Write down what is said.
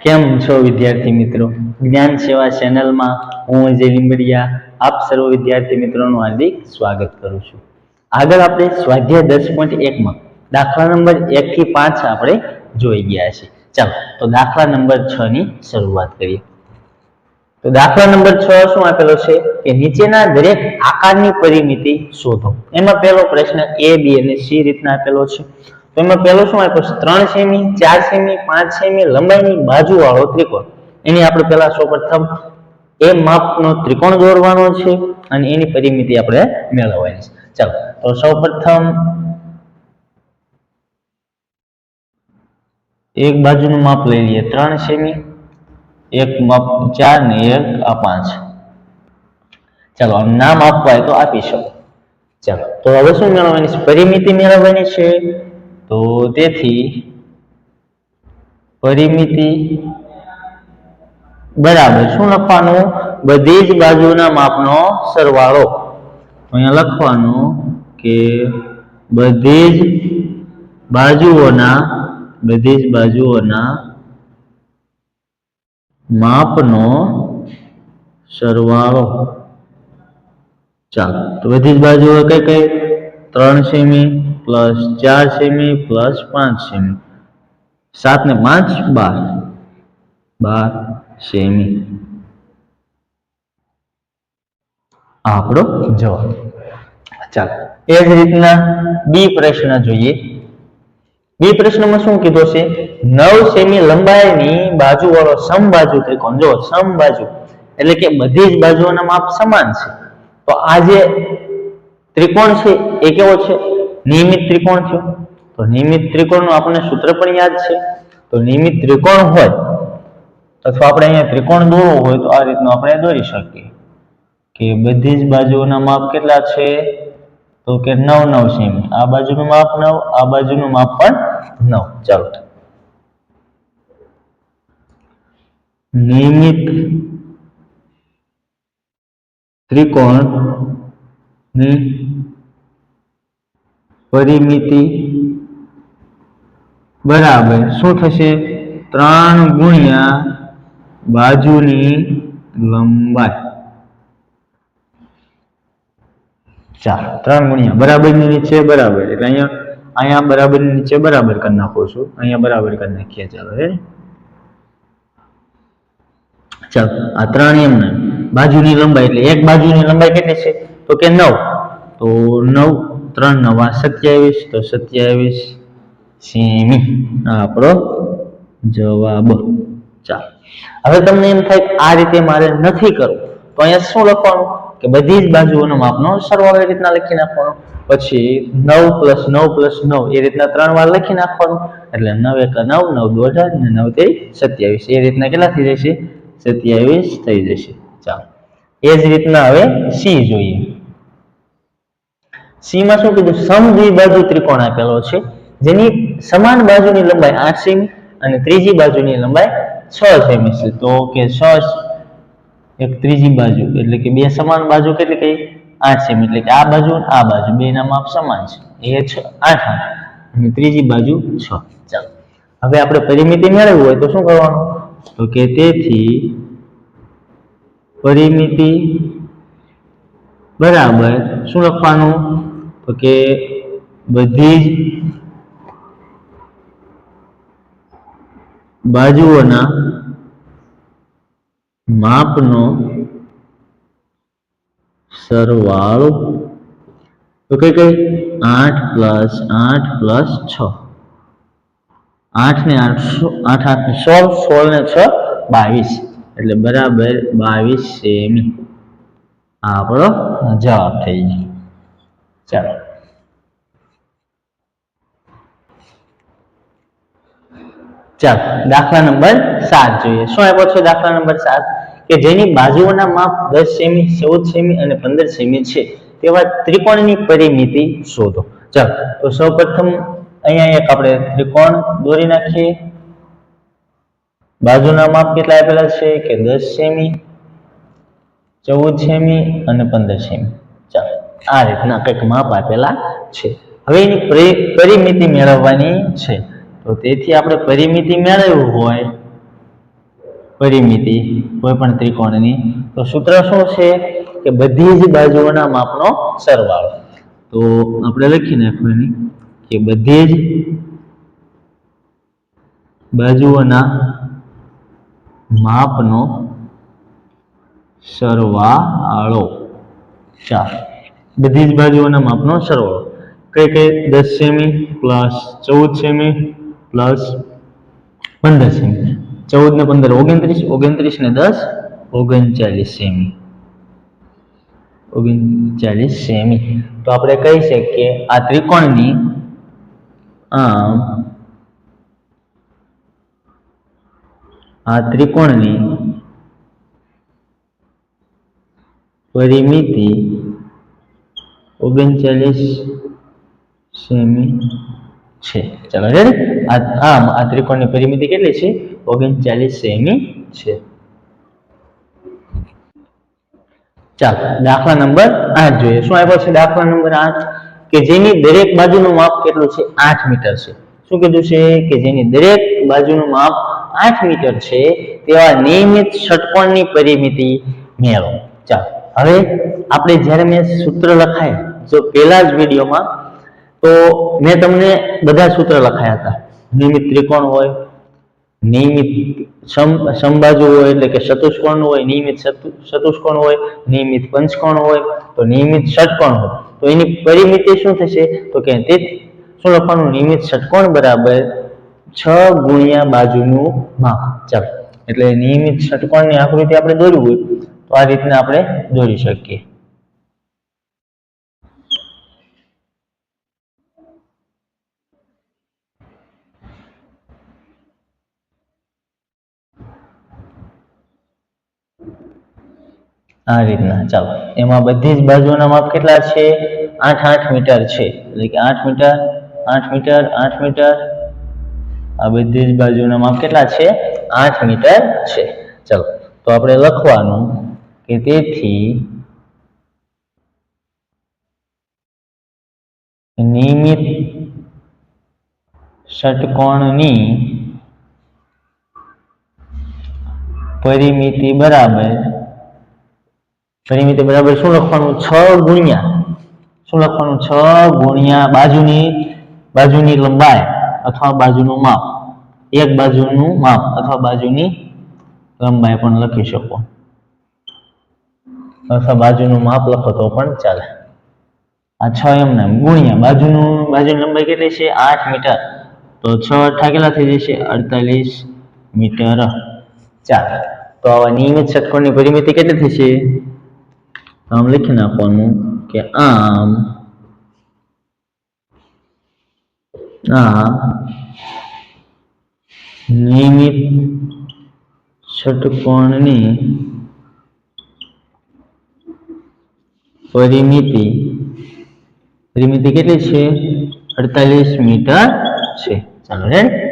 કેમ છો વિદ્યાર્થી મિત્રો? જ્ઞાન સેવા ચેનલમાં હું અજય લીંબડિયા, આપ સર્વ વિદ્યાર્થી મિત્રોનું હાર્દિક સ્વાગત કરું છું. આગળ આપણે સ્વાધ્યાય દસ પોઈન્ટ એકમાં દાખલા નંબર એક થી પાંચ આપણે જોઈ ગયા છે. ચાલો, તો દાખલા નંબર છ ની શરૂઆત કરીએ. તો દાખલા નંબર છ શું આપેલો છે? કે નીચેના દરેક આકારની પરિમિતિ શોધો. એમાં પહેલો પ્રશ્ન એ બી અને સી રીતના આપેલો છે. તો એમાં પહેલો શું આપ્યો છે? ત્રણ સેમી, ચાર સેમી, પાંચ સેમી, લંબાઈની બાજુવાળો ત્રિકોણ. એની આપણે પહેલા સૌપ્રથમ એ માપનો ત્રિકોણ દોરવાનો છે અને એની પરિમિતિ આપણે મેળવવાની છે. ચાલો, તો સૌપ્રથમ એક બાજુનું માપ લઈ લઈએ. ત્રણ સેમી, એક માપ ચાર ને એક આ પાંચ. ચાલો આ નામ આપવા તો આપી શકો. ચાલો, તો હવે શું મેળવવાની છે? પરિમિતિ મેળવવાની છે. તો તેથી પરિમિતિ બરાબર શું લખવાનું? બધી જ બાજુના માપનો સરવાળો. અહીંયા લખવાનું કે બધી જ બાજુઓના, બધી જ બાજુઓના માપનો સરવાળો. ચાલો, તો બધી જ બાજુઓ કઈ કઈ? ત્રણ સેમી પ્લસ ચાર સેમી પ્લસ પાંચ સેમી સાત ને પાંચ બાર બાર સેમી આપણો જવાબ ચાલો એ જ રીતના બી પ્રશ્ન જોઈએ. બી પ્રશ્નમાં શું કીધું છે? નવ સેમી લંબાઈની બાજુ વાળો સમબાજુ ત્રિકોણ. જો સમબાજુ. એટલે કે બધી જ બાજુઓના માપ સમાન છે. તો આ જે ત્રિકોણ છે, એ કેવો છે? નિયમિત ત્રિકોણ થયો તો નિયમિત ત્રિકોણનું આપણને સૂત્ર પણ યાદ છે. તો નિયમિત ત્રિકોણ હોય, અથવા આપણે અહીંયા ત્રિકોણ દોરવો હોય, તો આ રીતનું આપણે દોરી શકીએ. કે બધી જ બાજુઓના માપ કેટલા છે? તો કે નવ નવ સેમી. આ બાજુનું માપ નવ, આ બાજુનું માપ પણ નવ. ચાલો. નિયમિત ત્રિકોણની પરિમિતિ. બરાબર. શું થશે? ત્રણ ગુણ્યા બાજુની લંબાઈ. ચાર ત્રણ ગુણ્યા. બરાબરની નીચે બરાબર. એટલે અહીંયા અહીંયા બરાબરની નીચે બરાબર કરી નાખો છું. અહીંયા બરાબર કરી નાખીએ. ચાલો હે ચાલો, આ ત્રણ એમને. બાજુની લંબાઈ એટલે એક બાજુની લંબાઈ કેટલી છે? તો કે નવ. તો નવ. ત્રણ નવા સત્યાવીસ, તો સત્યાવીસ સેમી. આપણો જવાબ ચાલો હવે તમને એમ થાય આ રીતે મારે નથી કરવું. તો અહીંયા શું લખવાનું? કે બધી જ બાજુઓનો માપનો સરવાળો એ રીતના લખી નાખવાનો. પછી નવ પ્લસ નવ પ્લસ નવ એ રીતના ત્રણ વાર લખી નાખવાનું. એટલે નવ એક નવ નવ દો અઢાર ને નવ તે સત્યાવીસ. એ રીતના કેટલા થઈ જશે સત્યાવીસ થઈ જશે. ચાલો. એ જ રીતના હવે સી જોઈએ. સી માં શું કીધું? સમદ્વિબાજુ ત્રિકોણ આપેલો છે. જેની સમાન બાજુની લંબાઈ આઠ સેમી અને ત્રીજી બાજુની લંબાઈ છ સેમી છે. તો કે છ એક ત્રીજી બાજુ, એટલે કે બે સમાન બાજુ કેટલી કઈ? આઠ સેમી. એટલે કે આ બાજુ અને આ બાજુ બે ના માપ સમાન છે. એ છ, આઠ આઠ અને ત્રીજી બાજુ છ. ચાલો. હવે આપણે પરિમિતિ મેળવવું હોય તો શું કરવાનું? તો કે તેથી પરિમિતિ બરાબર શું લખવાનું? તો કે બધી જ બાજુઓના માપનો સરવાળો તો કઈ કઈ? આઠ પ્લસ આઠ પ્લસ છ. આઠ ને આઠ આઠ આઠ ને સોળ સોળ ને છ, બાવીસ. એટલે બરાબર બાવીસ સેમી. આપણો જવાબ થઈ ગયો. ચાલો. ચાલો, દાખલા નંબર સાત જોઈએ. શું આપ્યો છે દાખલા નંબર સાત? કે જેની બાજુઓના માપ દસ સેમી, ચૌદ સેમી અને પંદર સેમી છે. તેવા ત્રિકોણની પરિમિતિ શોધો. ચાલો, તો સૌપ્રથમ અહીંયા એક આપણે ત્રિકોણ દોરી નાખીએ. બાજુના માપ કેટલા આપેલા છે? કે દસ સેમી, ચૌદ સેમી અને પંદર સેમી. આ રીતના કંઈક માપ આપેલા છે. હવે એની પરિમિતિ મેળવવાની છે. તો તેથી આપણે પરિમિતિ મેળવવું હોય, પરિમિતિ કોઈ પણ ત્રિકોણની, તો સૂત્ર શું છે? કે બધી જ બાજુઓના માપનો સરવાળો. તો આપણે લખી નાખવાની કે બધી જ બાજુઓના માપનો સરવાળો. ચાર બધી જ બાજુઓના માપનો સરવાળો. કઈ કઈ? દસ સેમી પ્લસ ચૌદ સેમી પ્લસ પંદર સેમી ચૌદ ને પંદર ઓગણત્રીસ ઓગણત્રીસ ને દસ, ઓગણચાલીસ સેમી ઓગણચાલીસ સેમી તો આપણે કહી શકીએ આ ત્રિકોણની આમ, આ ત્રિકોણની પરિમિતિ ઓગણચાલીસ સેમી છે. ચાલો રેડી આમ, આ ત્રિકોણની પરિમિતિ કેટલી છે? ઓગણચાલીસ સેમી છે. ચાલો, દાખલા નંબર આઠ જોઈએ. શું આપ્યો છે દાખલા નંબર આઠ? કે જેની દરેક બાજુનું માપ કેટલું છે? આઠ મીટર છે. શું કીધું છે? કે જેની દરેક બાજુનું માપ આઠ મીટર છે, તેવા નિયમિત ષટકોણની પરિમિતિ મેળવો. ચાલો, હવે આપણે જ્યારે મેં સૂત્ર લખાયા જો પહેલા જ વિડીયોમાં, તો મેં તમને બધા સૂત્ર લખાયા હતા. નિયમિત ત્રિકોણ હોય, નિયમિત સમ, સમબાજુ હોય એટલે કે ચતુષ્કોણ હોય, નિયમિત ચતુ- ચતુષ્કોણ હોય, નિયમિત પંચકોણ હોય, તો નિયમિત ષટકોણ હોય. તો એની પરિમિતિ શું થશે? તો કે તે શું લખવાનું? નિયમિત ષટકોણ બરાબર છ ગુણ્યા બાજુનું માપ. ચાલો. એટલે નિયમિત ષટકોણની આકૃતિ આપણે દોરવી હોય, તો આ રીતના આપણે દોરી શકીએ. આ રીતના, ચાલો. એમાં બધી જ બાજુના માપ કેટલા છે? આઠ આઠ મીટર છે. એટલે કે આઠ મીટર આઠ મીટર આઠ મીટર. આ બધી જ બાજુના માપ કેટલા છે? આઠ મીટર છે. ચાલો. તો આપણે લખવાનું કે તેથી નિયમિત ષટકોણની પરિમિતિ બરાબર પરિમિતિ બરાબર શું લખવાનું? છ ગુણ્યા. શું લખવાનું? છ ગુણ્યા બાજુની બાજુની લંબાઈ અથવા બાજુનું માપ. એક બાજુનું માપ અથવા બાજુની લંબાઈ પણ લખી શકો. અથવા બાજુનું માપ લખો તો પણ ચાલે. આ છ એમને ગુણ્યા. બાજુનું, બાજુની લંબાઈ કેટલી છે? આઠ મીટર. તો છ અઠા કેટલા થઈ જશે અડતાલીસ મીટર. ચાલે. તો આવા નિયમિત ષટકોણની પરિમિતિ કેટલી થશે? આમ લખી નાખવાનું કે આમ. આ નિયમિત ષટકોણની પરિમિતિ પરિમિતિ કેટલી છે? અડતાલીસ મીટર છે. ચાલો રેડ